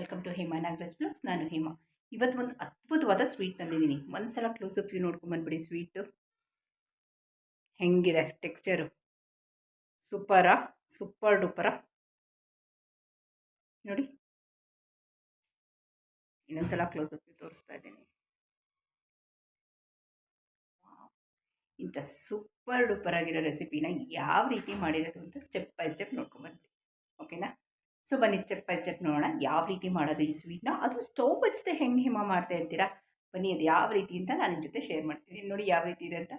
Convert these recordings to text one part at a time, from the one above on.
Welcome to Hema Nagaraj blogs ನಾನು ಹೇಮಾ. ಇವತ್ತು ಒಂದು ಅದ್ಭುತವಾದ ಸ್ವೀಟ್ ತಂದಿದ್ದೀನಿ. ಒಂದು ಸಲ ಕ್ಲೋಸಪ್ ವ್ಯೂ ನೋಡ್ಕೊಂಬಂದ್ಬಿಡಿ ಸ್ವೀಟು ಹೆಂಗಿದೆ ಟೆಕ್ಸ್ಚರು ಸೂಪರಾ ಸೂಪರ್ ಡೂಪರಾ ನೋಡಿ. ಇನ್ನೊಂದು ಸಲ ಕ್ಲೋಸಪ್ ವ್ಯೂ ತೋರಿಸ್ತಾ ಇದ್ದೀನಿ. ಇಂಥ ಸೂಪರ್ ಡೂಪರ್ ಆಗಿರೋ ರೆಸಿಪಿನ ಯಾವ ರೀತಿ ಮಾಡಿರೋದು ಅಂತ ಸ್ಟೆಪ್ ಬೈ ಸ್ಟೆಪ್ ನೋಡ್ಕೊಂಬಂದ್ಬಿಡಿ ಸೊ ಬನ್ನಿ ಸ್ಟೆಪ್ ಬೈ ಸ್ಟೆಪ್ ನೋಡೋಣ. ಯಾವ ರೀತಿ ಮಾಡೋದು ಈ ಸ್ವೀಟ್ನ ಅದು ಸ್ಟವ್ ಹಚ್ಚದೆ ಹೆಂಗೆ ಹಿಮ ಮಾಡ್ತಾ ಇರ್ತೀರಾ? ಬನ್ನಿ, ಅದು ಯಾವ ರೀತಿ ಅಂತ ನಾನು ನಿಮ್ಮ ಜೊತೆ ಶೇರ್ ಮಾಡ್ತೀನಿ. ನೋಡಿ ಯಾವ ರೀತಿ ಇದೆ ಅಂತ.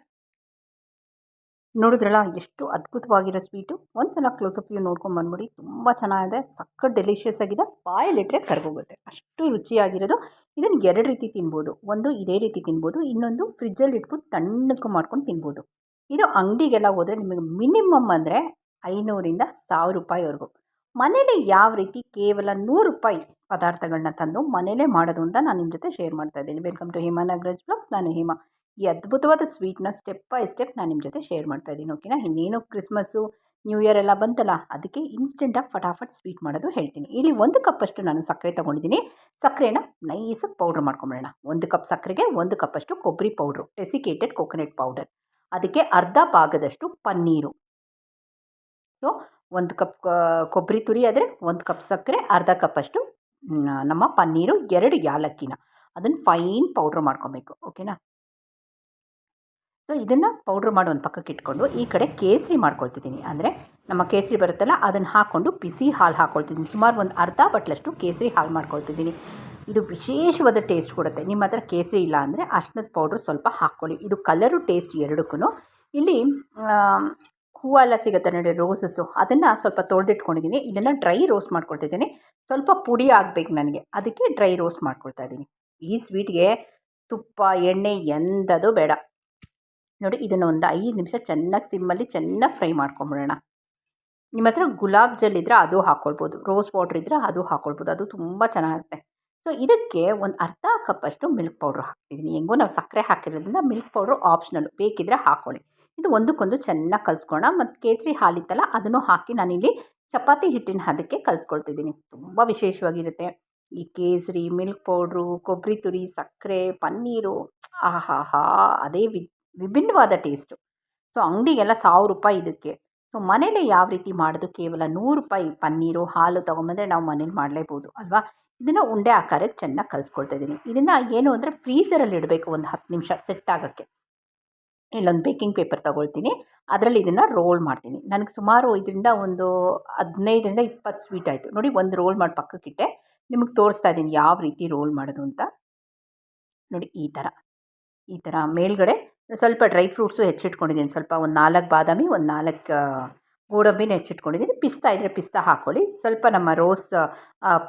ನೋಡಿದ್ರಲ್ಲ, ಎಷ್ಟು ಅದ್ಭುತವಾಗಿರೋ ಸ್ವೀಟು ಒಂದು ಸಲ ಕ್ಲೋಸಪ್ ನೋಡ್ಕೊಂಡು ಬಂದ್ಬಿಡಿ. ತುಂಬ ಚೆನ್ನಾಗಿದೆ. ಸಕ್ಕ ಡೆಲಿಷಿಯಸ್ ಆಗಿದೆ. ಬಾಯಲ್ಲಿಟ್ಟರೆ ಕರ್ಗೋಗುತ್ತೆ. ಅಷ್ಟು ರುಚಿಯಾಗಿರೋದು. ಇದನ್ನು ಎರಡು ರೀತಿ ತಿನ್ಬೋದು. ಒಂದು ಇದೇ ರೀತಿ ತಿನ್ಬೋದು. ಇನ್ನೊಂದು ಫ್ರಿಜ್ಜಲ್ಲಿ ಇಟ್ಬಿಟ್ಟು ತಣ್ಣಕ್ಕೆ ಮಾಡ್ಕೊಂಡು ತಿನ್ಬೋದು. ಇದು ಅಂಗಡಿಗೆಲ್ಲ ಹೋದರೆ ನಿಮಗೆ ಮಿನಿಮಮ್ ಅಂದರೆ ಐನೂರಿಂದ ಸಾವಿರ ರೂಪಾಯಿವರೆಗೂ. ಮನೇಲಿ ಯಾವ ರೀತಿ ಕೇವಲ ನೂರು ರೂಪಾಯಿ ಪದಾರ್ಥಗಳನ್ನ ತಂದು ಮನೇಲೆ ಮಾಡೋದು ಅಂತ ನಾನು ನಿಮ್ಮ ಜೊತೆ ಶೇರ್ ಮಾಡ್ತಾ ಇದ್ದೀನಿ. Welcome to Hema Nagaraj blogs ನಾನು ಹೇಮಾ. ಈ ಅದ್ಭುತವಾದ ಸ್ವೀಟ್ನ ಸ್ಟೆಪ್ ಬೈ ಸ್ಟೆಪ್ ನಾನು ನಿಮ್ಮ ಜೊತೆ ಶೇರ್ ಮಾಡ್ತಾ ಇದ್ದೀನಿ. ಓಕೆನಾ ಇನ್ನೇನು ಕ್ರಿಸ್ಮಸ್ಸು ನ್ಯೂ ಇಯರ್ ಎಲ್ಲ ಬಂತಲ್ಲ, ಅದಕ್ಕೆ ಇನ್ಸ್ಟೆಂಟಾಗಿ ಫಟಾಫಟ್ ಸ್ವೀಟ್ ಮಾಡೋದು ಹೇಳ್ತೀನಿ. ಇಲ್ಲಿ ಒಂದು ಕಪ್ಪಷ್ಟು ನಾನು ಸಕ್ಕರೆ ತೊಗೊಂಡಿದ್ದೀನಿ. ಸಕ್ಕರೆನ ನೈಸಾಗಿ ಪೌಡ್ರ್ ಮಾಡ್ಕೊಂಬಿಡೋಣ. ಒಂದು ಕಪ್ ಸಕ್ಕರೆಗೆ ಒಂದು ಕಪ್ಪಷ್ಟು ಕೊಬ್ಬರಿ ಪೌಡ್ರು ಟೆಸಿಕೇಟೆಡ್ ಕೊಕೊನೆಟ್ ಪೌಡರ್ ಅದಕ್ಕೆ ಅರ್ಧ ಭಾಗದಷ್ಟು ಪನ್ನೀರು. ಸೊ ಒಂದು ಕಪ್ ಕೊಬ್ಬರಿ ತುರಿ ಆದರೆ ಒಂದು ಕಪ್ ಸಕ್ಕರೆ, ಅರ್ಧ ಕಪ್ಪಷ್ಟು ನಮ್ಮ ಪನ್ನೀರು, ಎರಡು ಯಾಲಕ್ಕಿನ. ಅದನ್ನು ಫೈನ್ ಪೌಡ್ರ್ ಮಾಡ್ಕೊಬೇಕು ಓಕೆನಾ ಸೊ ಇದನ್ನು ಪೌಡ್ರ್ ಮಾಡಿ ಒಂದು ಪಕ್ಕಕ್ಕೆ ಇಟ್ಕೊಂಡು, ಈ ಕಡೆ ಕೇಸರಿ ಮಾಡ್ಕೊಳ್ತಿದ್ದೀನಿ. ಅಂದರೆ ನಮ್ಮ ಕೇಸರಿ ಬರುತ್ತಲ್ಲ, ಅದನ್ನು ಹಾಕ್ಕೊಂಡು ಬಿಸಿ ಹಾಲು ಹಾಕ್ಕೊಳ್ತಿದ್ದೀನಿ ಸುಮಾರು ಒಂದು ಅರ್ಧ ಬಟ್ಲಷ್ಟು ಕೇಸರಿ ಹಾಲು ಮಾಡ್ಕೊಳ್ತಿದ್ದೀನಿ. ಇದು ವಿಶೇಷವಾದ ಟೇಸ್ಟ್ ಕೊಡುತ್ತೆ. ನಿಮ್ಮ ಹತ್ರ ಕೇಸರಿ ಇಲ್ಲ ಅಂದರೆ ಅರ್ಶಿನದ ಪೌಡ್ರ್ ಸ್ವಲ್ಪ ಹಾಕ್ಕೊಳ್ಳಿ. ಇದು ಕಲರು ಟೇಸ್ಟ್ ಎರಡಕ್ಕೂ ಇಲ್ಲಿ ಹೂವೆಲ್ಲ ಸಿಗುತ್ತೆ ನೋಡಿ ರೋಸಸ್ಸು ಅದನ್ನು ಸ್ವಲ್ಪ ತೊಳೆದಿಟ್ಕೊಂಡಿದ್ದೀನಿ. ಇದನ್ನು ಡ್ರೈ ರೋಸ್ಟ್ ಮಾಡ್ಕೊಳ್ತಿದ್ದೀನಿ. ಸ್ವಲ್ಪ ಪುಡಿ ಆಗಬೇಕು ನನಗೆ. ಅದಕ್ಕೆ ಡ್ರೈ ರೋಸ್ಟ್ ಮಾಡ್ಕೊಳ್ತಾ ಇದ್ದೀನಿ. ಈ ಸ್ವೀಟ್ಗೆ ತುಪ್ಪ, ಎಣ್ಣೆ ಎಂದದು ಬೇಡ. ನೋಡಿ, ಇದನ್ನು ಒಂದು ಐದು ನಿಮಿಷ ಚೆನ್ನಾಗಿ ಸಿಮ್ಮಲ್ಲಿ ಚೆನ್ನಾಗಿ ಫ್ರೈ ಮಾಡ್ಕೊಂಬಿಡೋಣ. ನಿಮ್ಮ ಹತ್ರ ಗುಲಾಬ್ ಜಲ್ ಇದ್ದರೆ ಅದು ಹಾಕ್ಕೊಳ್ಬೋದು ರೋಸ್ ವಾಟ್ರ್ ಇದ್ದರೆ ಅದು ಹಾಕ್ಕೊಳ್ಬೋದು ಅದು ತುಂಬ ಚೆನ್ನಾಗಿರುತ್ತೆ ಸೊ ಇದಕ್ಕೆ ಒಂದು ಅರ್ಧ ಕಪ್ಪಷ್ಟು ಮಿಲ್ಕ್ ಪೌಡ್ರ್ ಹಾಕ್ತಿದ್ದೀನಿ. ಹೆಂಗೋ ನಾವು ಸಕ್ಕರೆ ಹಾಕಿರೋದ್ರಿಂದ ಮಿಲ್ಕ್ ಪೌಡ್ರ್ ಆಪ್ಷನಲ್ ಬೇಕಿದ್ದರೆ ಹಾಕ್ಕೊಳ್ಳಿ ಇದು ಒಂದಕ್ಕೊಂದು ಚೆನ್ನಾಗಿ ಕಲಿಸ್ಕೋಣ ಮತ್ತು ಕೇಸರಿ ಹಾಲಿತ್ತಲ್ಲ, ಅದನ್ನು ಹಾಕಿ ನಾನಿಲ್ಲಿ ಚಪಾತಿ ಹಿಟ್ಟಿನ ಹದಕ್ಕೆ ಕಲಿಸ್ಕೊಳ್ತಿದ್ದೀನಿ. ತುಂಬ ವಿಶೇಷವಾಗಿರುತ್ತೆ. ಈ ಕೇಸರಿ, ಮಿಲ್ಕ್ ಪೌಡ್ರು ಕೊಬ್ಬರಿ ತುರಿ, ಸಕ್ಕರೆ, ಪನ್ನೀರು, ಆಹಾಹಾ, ಅದೇ ವಿ ವಿಭಿನ್ನವಾದ ಟೇಸ್ಟು. ಸೊ, ಅಂಗಡಿಗೆಲ್ಲ ಸಾವಿರ ರೂಪಾಯಿ ಇದಕ್ಕೆ. ಸೊ, ಮನೇಲೆ ಯಾವ ರೀತಿ ಮಾಡೋದು? ಕೇವಲ ನೂರು ರೂಪಾಯಿ ಪನ್ನೀರು, ಹಾಲು ತೊಗೊಂಬಂದರೆ ನಾವು ಮನೇಲಿ ಮಾಡಲೇಬೋದು, ಅಲ್ವಾ? ಇದನ್ನು ಉಂಡೆ ಆಕಾರಕ್ಕೆ ಚೆನ್ನಾಗಿ ಕಲಿಸ್ಕೊಳ್ತಾ ಇದ್ದೀನಿ ಇದನ್ನು ಏನು ಅಂದರೆ ಫ್ರೀಸರಲ್ಲಿ ಇಡಬೇಕು, ಒಂದು ಹತ್ತು ನಿಮಿಷ ಸೆಟ್ ಆಗೋಕ್ಕೆ. ಇಲ್ಲೊಂದು ಬೇಕಿಂಗ್ ಪೇಪರ್ ತೊಗೊಳ್ತೀನಿ. ಅದರಲ್ಲಿ ಇದನ್ನು ರೋಲ್ ಮಾಡ್ತೀನಿ. ನನಗೆ ಸುಮಾರು ಇದರಿಂದ ಒಂದು ಹದಿನೈದರಿಂದ ಇಪ್ಪತ್ತು ಸ್ವೀಟ್ ಆಯಿತು. ನೋಡಿ, ಒಂದು ರೋಲ್ ಮಾಡಿ ಪಕ್ಕಕ್ಕಿಟ್ಟೆ. ನಿಮಗೆ ತೋರಿಸ್ತಾ ಇದ್ದೀನಿ ಯಾವ ರೀತಿ ರೋಲ್ ಮಾಡೋದು ಅಂತ. ನೋಡಿ, ಈ ಥರ ಈ ಥರ ಮೇಲ್ಗಡೆ ಸ್ವಲ್ಪ ಡ್ರೈ ಫ್ರೂಟ್ಸು ಹೆಚ್ಚಿಟ್ಕೊಂಡಿದ್ದೀನಿ. ಸ್ವಲ್ಪ ಒಂದು ನಾಲ್ಕು ಬಾದಾಮಿ, ಒಂದು ನಾಲ್ಕು ಗೋಡಂಬಿನ ಹೆಚ್ಚಿಟ್ಕೊಂಡಿದ್ದೀನಿ. ಪಿಸ್ತಾ ಇದ್ದರೆ ಪಿಸ್ತಾ ಹಾಕ್ಕೊಳ್ಳಿ ಸ್ವಲ್ಪ ನಮ್ಮ ರೋಸ್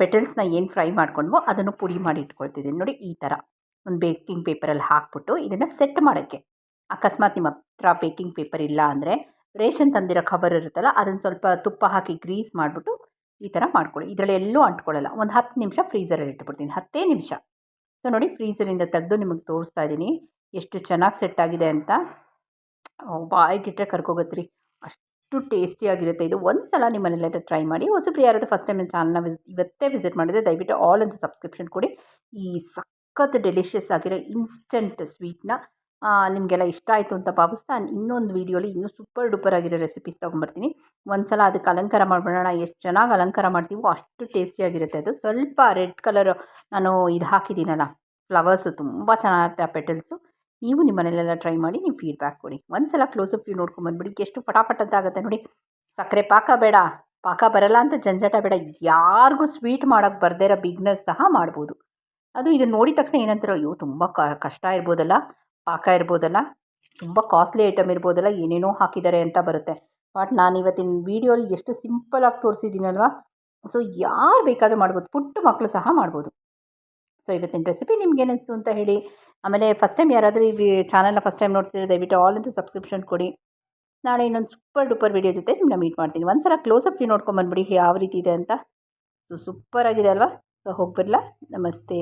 ಪೆಟಲ್ಸ್ನ ಏನು ಫ್ರೈ ಮಾಡ್ಕೊಂಡ್ವೋ ಅದನ್ನು ಪುಡಿ ಮಾಡಿ ಇಟ್ಕೊಳ್ತಿದ್ದೀನಿ. ನೋಡಿ, ಈ ಥರ ಒಂದು ಬೇಕಿಂಗ್ ಪೇಪರಲ್ಲಿ ಹಾಕ್ಬಿಟ್ಟು ಇದನ್ನು ಸೆಟ್ ಮಾಡೋಕ್ಕೆ. ಅಕಸ್ಮಾತ್ ನಿಮ್ಮ ಹತ್ರ ಬೇಕಿಂಗ್ ಪೇಪರ್ ಇಲ್ಲ ಅಂದರೆ ರೇಷನ್ ತಂದಿರೋ ಕವರ್ ಇರುತ್ತಲ್ಲ, ಅದನ್ನು ಸ್ವಲ್ಪ ತುಪ್ಪ ಹಾಕಿ ಗ್ರೀಸ್ ಮಾಡಿಬಿಟ್ಟು ಈ ಥರ ಮಾಡ್ಕೊಳ್ಳಿ. ಇದರಲ್ಲಿ ಎಲ್ಲೂ ಅಂಟ್ಕೊಳ್ಳಲ್ಲ. ಒಂದು ಹತ್ತು ನಿಮಿಷ ಫ್ರೀಸರಲ್ಲಿ ಇಟ್ಬಿಡ್ತೀನಿ. ಹತ್ತೇ ನಿಮಿಷ. ಸೊ ನೋಡಿ ಫ್ರೀಸರಿಂದ ತೆಗೆದು ನಿಮಗೆ ತೋರಿಸ್ತಾ ಇದ್ದೀನಿ. ಎಷ್ಟು ಚೆನ್ನಾಗಿ ಸೆಟ್ ಆಗಿದೆ ಅಂತ. ಬಾಯ್ಗಿಟ್ಟರೆ ಕರ್ಕೋಗತ್ತೆ ರೀ ಅಷ್ಟು ಟೇಸ್ಟಿಯಾಗಿರುತ್ತೆ ಇದು ಒಂದು ಸಲ ನಿಮ್ಮ ಮನೇಲೆಲ್ಲ ಟ್ರೈ ಮಾಡಿ. ಹೊಸಬ್ರು ಯಾರಾದರೂ ಫಸ್ಟ್ ಟೈಮ್ ನನ್ನ ಚಾನಲ್ನ ಇವತ್ತೇ ವಿಸಿಟ್ ಮಾಡಿದರೆ ದಯವಿಟ್ಟು ಆಲ್ ಅಂತ ಸಬ್ಸ್ಕ್ರಿಪ್ಷನ್ ಕೊಡಿ. ಈ ಸಖತ್ ಡೆಲಿಷಿಯಸ್ ಆಗಿರೋ ಇನ್ಸ್ಟೆಂಟ್ ಸ್ವೀಟ್ನ ನಿಮಗೆಲ್ಲ ಇಷ್ಟ ಆಯಿತು ಅಂತ ಭಾವಿಸ್ತಾ ಇನ್ನೊಂದು ವೀಡಿಯೋಲಿ ಇನ್ನೂ ಸೂಪರ್ ಡೂಪರ್ ಆಗಿರೋ ರೆಸಿಪೀಸ್ ತೊಗೊಂಬರ್ತೀನಿ ಒಂದು ಸಲ ಅದಕ್ಕೆ ಅಲಂಕಾರ ಮಾಡಿಬಿಡೋಣ, ಎಷ್ಟು ಚೆನ್ನಾಗಿ ಅಲಂಕಾರ ಮಾಡ್ತೀವೋ ಅಷ್ಟು ಟೇಸ್ಟಿಯಾಗಿರುತ್ತೆ ಅದು. ಸ್ವಲ್ಪ ರೆಡ್ ಕಲರ್ ನಾನು ಇದು ಹಾಕಿದ್ದೀನಲ್ಲ ಫ್ಲವರ್ಸು ತುಂಬ ಚೆನ್ನಾಗಿರುತ್ತೆ ಆ ಪೆಟಲ್ಸು ನೀವು ನಿಮ್ಮ ಮನೇಲೆಲ್ಲ ಟ್ರೈ ಮಾಡಿ, ನೀವು ಫೀಡ್ಬ್ಯಾಕ್ ಕೊಡಿ. ಒಂದು ಸಲ ಕ್ಲೋಸಪ್ ವ್ಯೂ ನೋಡ್ಕೊಂಬಂದ್ಬಿಡಿ ಎಷ್ಟು ಫಟಾಫಟ್ ಅಂತ ಆಗುತ್ತೆ ನೋಡಿ. ಸಕ್ಕರೆ ಪಾಕ ಬೇಡ, ಪಾಕ ಬರಲ್ಲ ಅಂತ ಜಂಜಾಟ ಬೇಡ, ಯಾರಿಗೂ ಸ್ವೀಟ್ ಮಾಡೋಕ್ಕೆ ಬರದೇ ಇರೋ ಬಿಗ್ನೆಸ್ ಸಹ ಮಾಡ್ಬೋದು. ಅದು ಇದನ್ನು ನೋಡಿದ ತಕ್ಷಣ ಏನಂತಾರೋ, ಅಯ್ಯೋ, ತುಂಬ ಕಷ್ಟ ಇರ್ಬೋದಲ್ಲ. ಪಾಕ ಇರ್ಬೋದಲ್ಲ, ತುಂಬ ಕಾಸ್ಟ್ಲಿ ಐಟಮ್ ಇರ್ಬೋದಲ್ಲ, ಏನೇನೋ ಹಾಕಿದ್ದಾರೆ ಅಂತ ಬರುತ್ತೆ. ಬಟ್ ನಾನು ಇವತ್ತಿನ ವೀಡಿಯೋಲಿ ಎಷ್ಟು ಸಿಂಪಲಾಗಿ ತೋರಿಸಿದ್ದೀನಲ್ವ? ಸೊ ಯಾರು ಬೇಕಾದರೂ ಮಾಡ್ಬೋದು, ಪುಟ್ಟ ಮಕ್ಕಳು ಸಹ ಮಾಡ್ಬೋದು. ಸೊ ಇವತ್ತಿನ ರೆಸಿಪಿ ನಿಮ್ಗೆ ಏನಿಸ್ತು ಅಂತ ಹೇಳಿ, ಆಮೇಲೆ ಫಸ್ಟ್ ಟೈಮ್ ಯಾರಾದರೂ ಈ ಚಾನಲ್ನ ಫಸ್ಟ್ ಟೈಮ್ ನೋಡ್ತಿದ್ರೆ ದಯವಿಟ್ಟು ಆಲ್ ಅಂತ ಸಬ್ಸ್ಕ್ರಿಪ್ಷನ್ ಕೊಡಿ. ನಾಳೆ ಇನ್ನೊಂದು ಸೂಪರ್ ಡೂಪರ್ ವಿಡಿಯೋ ಜೊತೆ ನಿಮ್ಮನ್ನ ಮೀಟ್ ಮಾಡ್ತೀನಿ. ಒಂದು ಸಲ ಕ್ಲೋಸಪ್ ವ್ಯೂ ನೋಡ್ಕೊಂಬಂದ್ಬಿಡಿ ಯಾವ ರೀತಿ ಇದೆ ಅಂತ. ಸೊ ಸೂಪರ್ ಆಗಿದೆ ಅಲ್ವಾ? ಸೊ ಹೋಗಿ ನಮಸ್ತೆ.